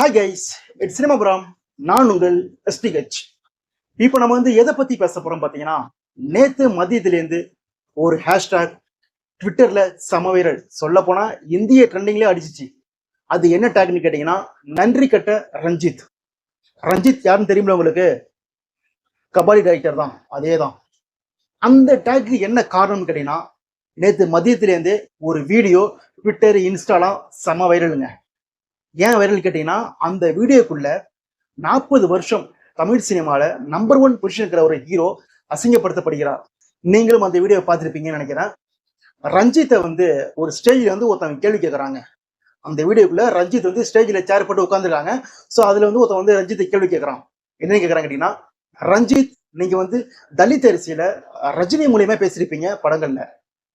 Hi guys it's சினிமாபுரம். நான் உங்கள் எஸ்டிஹெச் இப்போ நம்ம வந்து எதை பத்தி பேச போறோம் பாத்தீங்கன்னா நேத்து மதியத்திலேருந்து ஒரு ஹேஷ்டாக் ட்விட்டர்ல சம வைரல். சொல்ல போனா இந்திய ட்ரெண்டிங்லேயே அடிச்சிச்சு. அது என்ன டேக்னு கேட்டீங்கன்னா நன்றி கட்ட ரஞ்சித். ரஞ்சித் யாருன்னு தெரியுமில உங்களுக்கு? கபாலி டைரக்டர் தான். அதே தான் அந்த டேக்கு என்ன காரணம்னு கேட்டீங்கன்னா நேற்று மதியத்துலேருந்து ஒரு வீடியோ ட்விட்டர் இன்ஸ்டாலாம் செம வைரலுங்க. ஏன் வைரல் கேட்டீங்கன்னா அந்த வீடியோக்குள்ள நாற்பது வருஷம் தமிழ் சினிமால நம்பர் ஒன் பொசிஷன் இருக்கிற ஒரு ஹீரோ அசிங்கப்படுத்தப்படுகிறார். நீங்களும் அந்த வீடியோ பார்த்துருப்பீங்கன்னு நினைக்கிறேன். ரஞ்சித்தை வந்து ஒரு ஸ்டேஜில் வந்து ஒருத்தவங்க கேள்வி கேட்குறாங்க அந்த வீடியோக்குள்ள ரஞ்சித் வந்து ஸ்டேஜில் சேர் போட்டு உட்காந்துருக்காங்க ஸோ அதில் வந்து ஒருத்தன் வந்து ரஞ்சித்தை கேள்வி கேட்குறான் என்ன கேட்குறாங்க கேட்டீங்கன்னா ரஞ்சித் நீங்க வந்து தலித் அரிசியில ரஜினி மூலியமா பேசியிருப்பீங்க படங்கள்ல.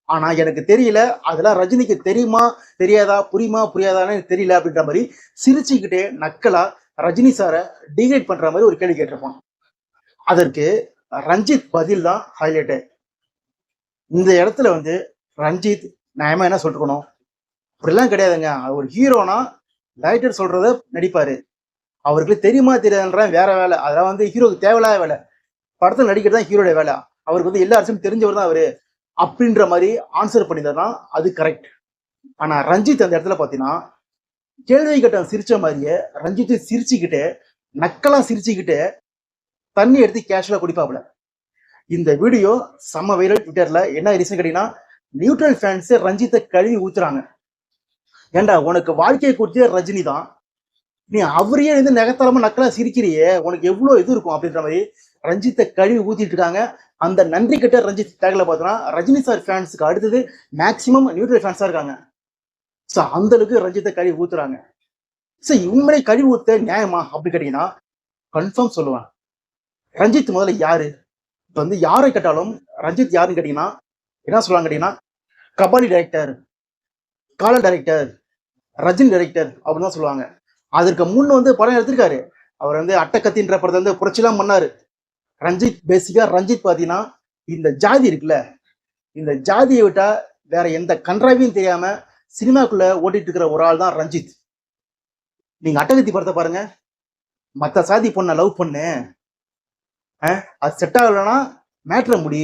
ஆனா எனக்கு தெரியல. அதெல்லாம் ரஜினிக்கு தெரியுமா தெரியாதா புரியுமா புரியாதான்னு தெரியல அப்படின்ற மாதிரி சிரிச்சுக்கிட்டே நக்கலா ரஜினி சாரை டிகிரேட் பண்ற மாதிரி ஒரு கேள்வி கேட்டிருப்பான். அதற்கு ரஞ்சித் பதில் தான் ஹைலைட்டு இந்த இடத்துல வந்து ரஞ்சித் நியாயமா என்ன சொல்லிருக்கணும்? அப்படிலாம் கிடையாதுங்க. அவர் ஒரு ஹீரோனா டைரக்டர் சொல்றத நடிப்பாரு. அவருக்கு தெரியுமா தெரியாதுன்ற வேற வேலை. அதெல்லாம் வந்து ஹீரோக்கு தேவையில்லாத வேலை. படத்தில் நடிக்கிறது தான் ஹீரோட வேலை. அவருக்கு வந்து எல்லா அரசும் தெரிஞ்சவர் தான் அவரு. அப்படின்ற மாதிரி ஆன்சர் பண்ணியிருந்தாருன்னா அது கரெக்ட் ஆனால் ரஞ்சித் அந்த இடத்துல பார்த்தீங்கன்னா கேள்வி கட்டம் சிரிச்ச மாதிரியே ரஞ்சித் சிரிச்சுக்கிட்டு நக்கலா சிரிச்சுக்கிட்டு தண்ணி எடுத்து கேஷுவலாக குடிப்பாப்புல. இந்த வீடியோ செம்ம வைரல் ட்விட்டர்ல என்ன ரீசன் கேட்டீங்கன்னா நியூட்ரல் ஃபேன்ஸு ரஞ்சித்தை கழுவி ஊத்துறாங்க. ஏண்டா உனக்கு வாழ்க்கையை கொடுத்தே ரஜினி தான் நீ அவரையே வந்து நகத்தலமா நக்கலா சிரிக்கிறியே? உனக்கு எவ்வளவு இது இருக்கும் அப்படின்ற மாதிரி ரஞ்சித்தை கழுவி ஊத்திட்டு இருக்காங்க. அந்த நன்றி கட்ட ரஞ்சித் டேக்ல பார்த்தோன்னா ரஜினி சார் ஃபேன்ஸுக்கு அடுத்தது மேக்சிமம் நியூட்ரல் ஃபேன்ஸா இருக்காங்க. ஸோ அந்த அளவுக்கு ரஞ்சித்தை கழுவி ஊத்துறாங்க. ஸோ இவங்களே கழுவி ஊத்த நியாயமா அப்படி கேட்டீங்கன்னா கன்ஃபார்ம் சொல்லுவேன். ரஞ்சித் முதல்ல யாரு? இப்போ வந்து யாரை கேட்டாலும் ரஞ்சித் யாருன்னு கேட்டீங்கன்னா என்ன சொல்லுவாங்க கேட்டீங்கன்னா கபாலி டைரக்டர் காலர் டைரக்டர் ரஜினி டைரக்டர் அப்படின்னு தான் சொல்லுவாங்க. அதற்கு முன் வந்து படம் எடுத்திருக்காரு. அவர் வந்து அட்டக்கத்தின்ற படத்தை வந்து புரட்சிலாம் பண்ணாரு. ரஞ்சித் பேசிக்கா ரஞ்சித் பார்த்தீங்கன்னா இந்த ஜாதி இருக்குல்ல இந்த ஜாதியை விட்டா வேற எந்த கன்றாவையும் தெரியாம சினிமாக்குள்ள ஓட்டிட்டு இருக்கிற ஒரு ஆள் தான் ரஞ்சித். நீங்க அட்டகத்தி படத்தை பாருங்க. மத்த சாதி பொண்ணை லவ் பண்ணு. அது செட் ஆகலைன்னா மேட்ர முடி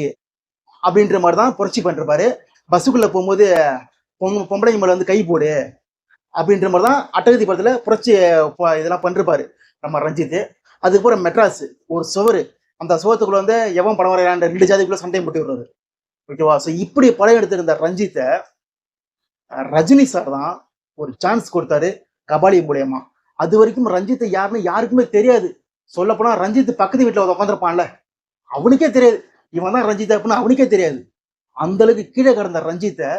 அப்படின்ற மாதிரி தான் புரட்சி பண்ணிருப்பாரு பஸ்ஸுக்குள்ள போகும்போது பொம்பளைங்க மேல வந்து கை போடு. அப்படின்ற மாதிரி தான் அட்டகதி படத்தில் புரட்சி இதெல்லாம் பண்ணிருப்பாரு. நம்ம ரஞ்சித் அதுக்கப்புறம் மெட்ராஸ் ஒரு சுவர். அந்த சுவத்துக்குள்ள வந்து எவன் படம் வரையாண்ட ரெண்டு ஜாதிக்குள்ள சண்டையை முட்டி விடுறது ஓகேவா? ஸோ இப்படி படம் எடுத்திருந்த ரஞ்சித்தை ரஜினி சார் தான் ஒரு சான்ஸ் கொடுத்தாரு கபாலி மூலியமா. அது வரைக்கும் ரஞ்சித்தை யாருன்னு யாருக்குமே தெரியாது. சொல்லப்போனால் ரஞ்சித் பக்கத்து வீட்டில் உட்காந்துருப்பான்ல அவனுக்கே தெரியாது. இவன் தான் ரஞ்சித் அப்படின்னு அவனுக்கே தெரியாது. அந்த அளவுக்கு கீழே கடந்த ரஞ்சித்தை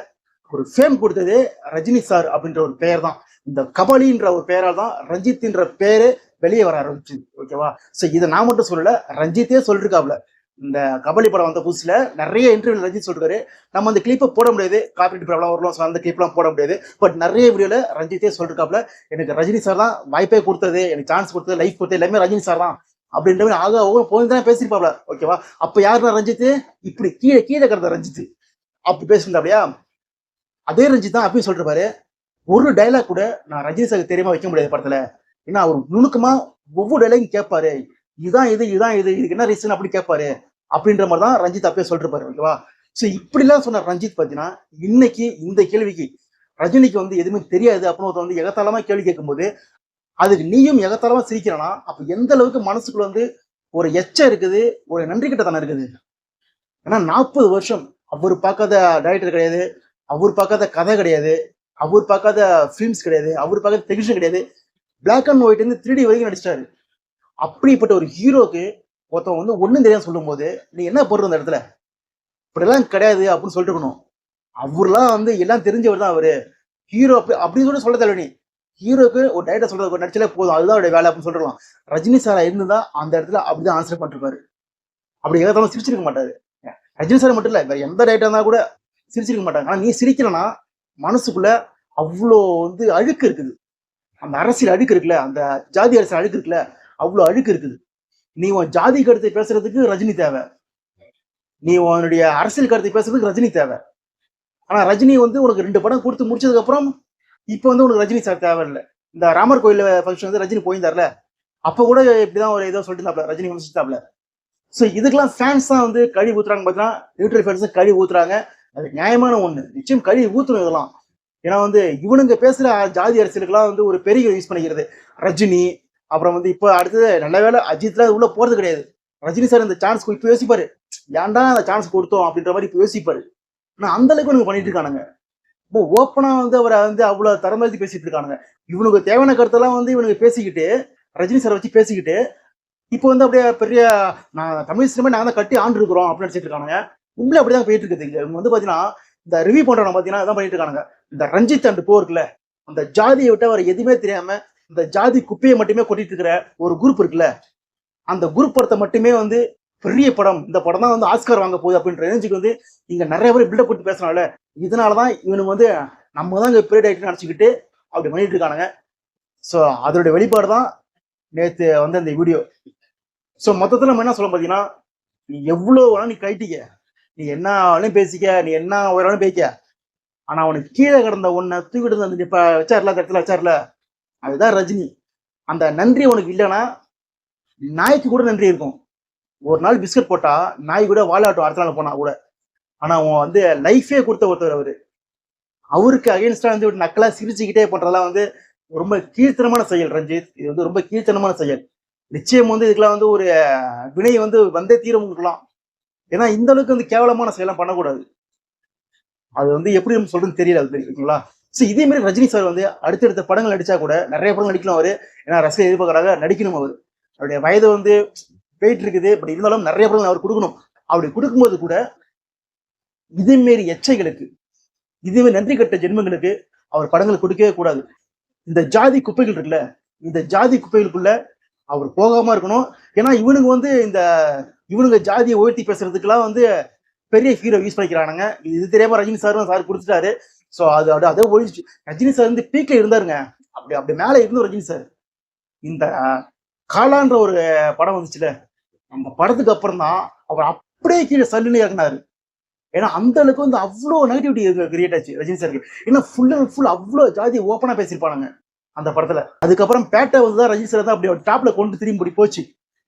ஒரு ஃபேம் கொடுத்தது ரஜினி சார் அப்படின்ற ஒரு பெயர் தான் இந்த கபாலின்ற ஒரு பெயரால் தான் ரஞ்சித்ன்ற பேரு வெளியே வர ஆரம்பிச்சு ஓகேவா ஸோ இதை நான் மட்டும் சொல்லலை ரஞ்சித்தே சொல்லிருக்காப்ல இந்த கபடி படம் வந்த புதுசில் நிறைய இன்டர்வியூ ரஞ்சித் சொல்றாரு நம்ம அந்த கிளிப்பை போட முடியாது. காப்பீட்டு ப்ராப்ளம் வரலாம் ஸோ அந்த கிளிப்லாம் போட முடியாது. பட் நிறைய வீடியோவில் ரஞ்சித்தே சொல்லிருக்காப்ல எனக்கு ரஜினி சார் தான் வாய்ப்பே கொடுத்தது எனக்கு சான்ஸ் கொடுத்தது லைஃப் கொடுத்தது எல்லாமே ரஜினி சார் தான் அப்படின்ற மாதிரி ஆக அவங்க போய் தான் பேசியிருப்பாப்ல ஓகேவா அப்போ யாருன்னா ரஞ்சித் இப்படி கீழே கீழே கிடந்த ரஞ்சித்து. அப்படி பேசியிருந்தாப்லையா அதே ரஞ்சித் தான் அப்பயும் சொல்லிருப்பாரு ஒரு டைலாக் கூட நான் ரஜினி சார் தெரியாம வைக்க முடியாது படத்துல. ஏன்னா அவர் நுணுக்கமா ஒவ்வொரு டைலாகும் கேட்பாரு இதுதான் இது இதுதான் இது இதுக்கு என்ன ரீசன் அப்படி கேட்பாரு அப்படின்ற மாதிரி தான் ரஞ்சித் அப்பயே சொல்லிருப்பாரு ஓகேவா ஸோ இப்படிலாம் சொன்ன ரஞ்சித் பார்த்தீங்கன்னா இன்னைக்கு இந்த கேள்விக்கு ரஜினிக்கு வந்து எதுவுமே தெரியாது. அப்படின்னு ஒருத்தன் வந்து எகத்தாளமா கேள்வி கேட்கும்போது அதுக்கு நீயும் எகத்தாளமா சிரிக்கிறனா? அப்ப எந்த அளவுக்கு மனசுக்குள்ள வந்து ஒரு எச்சம் இருக்குது ஒரு நன்றி கிட்டத்தனம் இருக்குது? ஏன்னா நாற்பது வருஷம் அவர் பார்க்காத டைரக்டர் கிடையாது. அவர் பார்க்காத கதை கிடையாது. அவர் பார்க்காத ஃபிலிம்ஸ் கிடையாது. அவர் பார்க்காத டெலிவிஷன் கிடையாது. பிளாக் அண்ட் ஒயிட் வந்து த்ரீ டி வரைக்கும் நடிச்சிட்டாரு. அப்படிப்பட்ட ஒரு ஹீரோக்கு ஒருத்தவங்க வந்து ஒன்றும் தெரியாம சொல்லும்போது நீ என்ன போடுற அந்த இடத்துல? இப்படிலாம் கிடையாது அப்படின்னு சொல்லிட்டு இருக்கணும். அவர்லாம் வந்து எல்லாம் தெரிஞ்சவர் தான் அவரு. ஹீரோ அப்படி அப்படின்னு சொல்லி சொல்ல தேவை நீ. ஹீரோக்கு ஒரு டைரக்டர் சொல்றது ஒரு நடிச்சாலே போதும். அதுதான் அவருடைய வேலை அப்படின்னு சொல்லிடலாம் ரஜினி சாரா இருந்திருந்தா அந்த இடத்துல அப்படிதான் ஆன்சர் பண்ணிருப்பாரு. அப்படி ஏதாவது சிரிச்சிருக்க மாட்டாரு. ரஜினி சார் மட்டும் இல்ல வேற எந்த டைரக்டர் இருந்தா கூட சிரிச்சிருக்க மாட்டாங்க. ஆனால் நீ சிரிக்கலன்னா மனசுக்குள்ள அவ்வளோ வந்து அழுக்கு இருக்குது. அந்த அரசியல் அழுக்கு இருக்குல்ல அந்த ஜாதி அரசியல் அழுக்கு இருக்குல்ல அவ்வளோ அழுக்கு இருக்குது. நீ உன் ஜாதி கருத்தை பேசுறதுக்கு ரஜினி தேவை. நீ உன்னுடைய அரசியல் கருத்தை பேசுறதுக்கு ரஜினி தேவை. ஆனா ரஜினி வந்து உனக்கு ரெண்டு படம் கொடுத்து முடிச்சதுக்கு அப்புறம் இப்போ வந்து உனக்கு ரஜினி சார் தேவையில்லை. இந்த ராமர் கோயில் ஃபங்க்ஷன் வந்து ரஜினி போயிருந்தார்ல அப்போ கூட இப்படிதான் ஒரு ஏதோ சொல்லிட்டு இருந்தாப்ல ரஜினி விமர்சித்தாப்ல ஸோ இதுக்கெல்லாம் ஃபேன்ஸ் தான் வந்து கழி ஊத்துறாங்க பார்த்தீங்கன்னா நியூட்ரல் ஃபேன்ஸ் கழி ஊத்துறாங்க. அது நியாயமான ஒண்ணு. நிச்சயம் கழி ஊத்தணும் இதெல்லாம் ஏன்னா வந்து இவனுங்க பேசுற ஜாதி அரசியலுக்கெல்லாம் வந்து ஒரு பெரிய யூஸ் பண்ணிக்கிறது. ரஜினி அப்புறம் வந்து இப்போ அடுத்தது நல்ல வேளை அஜித்லாம் உள்ள போறது கிடையாது. ரஜினி சார் இந்த சான்ஸ் இப்போ யோசிப்பாரு. ஏன்டா அந்த சான்ஸ் கொடுத்தோம் அப்படின்ற மாதிரி இப்போ யோசிப்பாரு. ஆனால் அந்த அளவுக்கு பண்ணிட்டு இருக்கானுங்க. இப்போ ஓப்பனா வந்து அவரை வந்து அவ்வளவு தரமதி பேசிட்டு இருக்கானுங்க. இவனுக்கு தேவையான கருத்தெல்லாம் வந்து இவனுக்கு பேசிக்கிட்டு ரஜினி சாரை வச்சு பேசிக்கிட்டு இப்போ வந்து அப்படியே பெரிய நான் தமிழ் சினிமா நாங்கள் தான் கட்டி ஆண்டு இருக்கிறோம் அப்படின்னு நினைச்சிட்டு இருக்கானுங்க. உண்மையில அப்படிதான் போயிட்டு இருக்குது. இங்க இவங்க வந்து பாத்தீங்கன்னா இந்த ரிவ்யூ பண்றவங்க பாத்தீங்கன்னா இதான் பண்ணிட்டு இருக்காங்க இந்த ரஞ்சித் அண்ட் போ இருக்குல்ல அந்த ஜாதியை விட்டு அவர் எதுவுமே தெரியாம இந்த ஜாதி குப்பையை மட்டுமே கொட்டிட்டு இருக்கிற ஒரு குரூப் இருக்குல்ல அந்த குரூப் படத்தை மட்டுமே வந்து பெரிய படம். இந்த படம் தான் வந்து ஆஸ்கார் வாங்க போகுது அப்படின்ற ரேஞ்சுக்கு வந்து இங்க நிறைய பேர் பில்டப் கொடுத்து பேசுனால இதனாலதான் இவனுக்கு வந்து நம்ம தான் இங்க பீரியட் டைரக்டர் நினச்சிக்கிட்டு அப்படி பண்ணிட்டு இருக்கானுங்க. ஸோ அதனுடைய வெளிப்பாடு தான் நேற்று வந்து அந்த வீடியோ ஸோ மொத்தத்தில் நம்ம என்ன சொல்ல பார்த்தீங்கன்னா நீ எவ்வளோ வேணாலும் நீ கைட்டிக்க நீ என்ன வேணாலும் பேசிக்க நீ என்ன வேணாலும் பேசிக்க ஆனா அவனுக்கு கீழே கிடந்த உன்னை தூக்கிட்டு வந்து இப்ப வச்சார்ல அந்த இடத்துல வச்சார்ல? அதுதான் ரஜினி. அந்த நன்றி உனக்கு இல்லைன்னா நாய்க்கு கூட நன்றி இருக்கும். ஒரு நாள் பிஸ்கட் போட்டா நாய் கூட வாழாட்டும் அடுத்த நாள் போனா கூட. ஆனா அவன் வந்து லைஃபே கொடுத்த ஒருத்தர் அவரு. அவருக்கு அகைன்ஸ்டா வந்து நக்கலா சிரிச்சுக்கிட்டே பண்றதெல்லாம் வந்து ரொம்ப கீழ்த்தனமான செயல் ரஞ்சித். இது வந்து ரொம்ப கீழ்த்தனமான செயல். நிச்சயம் வந்து இதுக்கெல்லாம் வந்து ஒரு வினை வந்து வந்தே தீரமுக்கலாம் ஏன்னா இந்த அளவுக்கு வந்து கேவலமான செயலாம் பண்ணக்கூடாது. அது வந்து எப்படி நம்ம சொல்றதுன்னு தெரியல அது தெரியுங்களா ஸோ இதே மாதிரி ரஜினி சார் வந்து அடுத்தடுத்த படங்கள் நடிச்சா கூட நிறைய படம் நடிக்கலாம் அவர். ஏன்னா ரசிகர் எதிர்பார்க்கறாங்க நடிக்கணும் அவர். அவருடைய வயது வந்து போயிட்டு இருக்குது பட் இருந்தாலும் நிறைய படங்கள் அவர் கொடுக்கணும். அப்படி கொடுக்கும்போது கூட இதே மாரி எச்சைகளுக்கு இதுவே நன்றி கட்ட ஜென்மங்களுக்கு அவர் படங்கள் கொடுக்கவே கூடாது. இந்த ஜாதி குப்பைகள் இருக்குல்ல இந்த ஜாதி குப்பைகளுக்குள்ள அவர் போகாம இருக்கணும். ஏன்னா இவனுக்கு வந்து இந்த இவனுங்க ஜாதியை உயர்த்தி பேசுறதுக்கெல்லாம் வந்து பெரிய ஹீரோ யூஸ் பண்ணிக்கிறானுங்க. இது தெரியாம ரஜினி சாரும் சார் கொடுத்துட்டாரு ஸோ அது அது அதே ஒழிச்சு ரஜினி சார் வந்து பீக்ல இருந்தாருங்க. அப்படி அப்படி மேலே இருந்தோம் ரஜினி சார் இந்த காலான்ற ஒரு படம் வந்துச்சுல. அந்த படத்துக்கு அப்புறம் தான் அவர் அப்படியே கீழே சல்லுன்னு இறங்கினாரு. ஏன்னா அந்த அளவுக்கு வந்து அவ்வளோ நெகட்டிவிட்டி கிரியேட் ஆச்சு ரஜினி சாருக்கு ஏன்னா ஃபுல் அண்ட் ஃபுல் அவ்வளோ ஜாதி ஓப்பனாக பேசியிருப்பானுங்க அந்த படத்துல. அதுக்கப்புறம் பேட்டை வந்து தான் ரஜினி சார் தான் அப்படி டாப்ல கொண்டு திரும்பி போச்சு.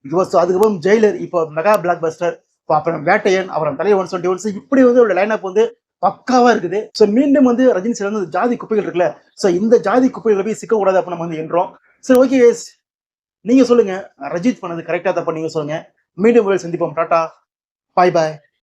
இப்போ அதுக்கப்புறம் ஜெயிலர் இப்போ மெகா பிளாக் பஸ்டர் இப்போ அப்புறம் வேட்டையன் அப்புறம் தலைவன் ஒன் டுவெண்ட்டி ஒன்ஸ் இப்படி வந்து ஒரு லைனப் வந்து பக்காவா இருக்குது. ஸோ மீண்டும் வந்து ரஜினி சார் வந்து ஜாதி குப்பைகள் இருக்குல்ல ஸோ இந்த ஜாதி குப்பைகளை போய் சிக்கக்கூடாது அப்படின்னு நம்ம வந்து என்றோம். சரி ஓகே நீங்க சொல்லுங்க. ரஜித் பண்ணது கரெக்டா தப்பா நீங்க சொல்லுங்க. மீண்டும் சந்திப்போம். டாட்டா பாய் பாய்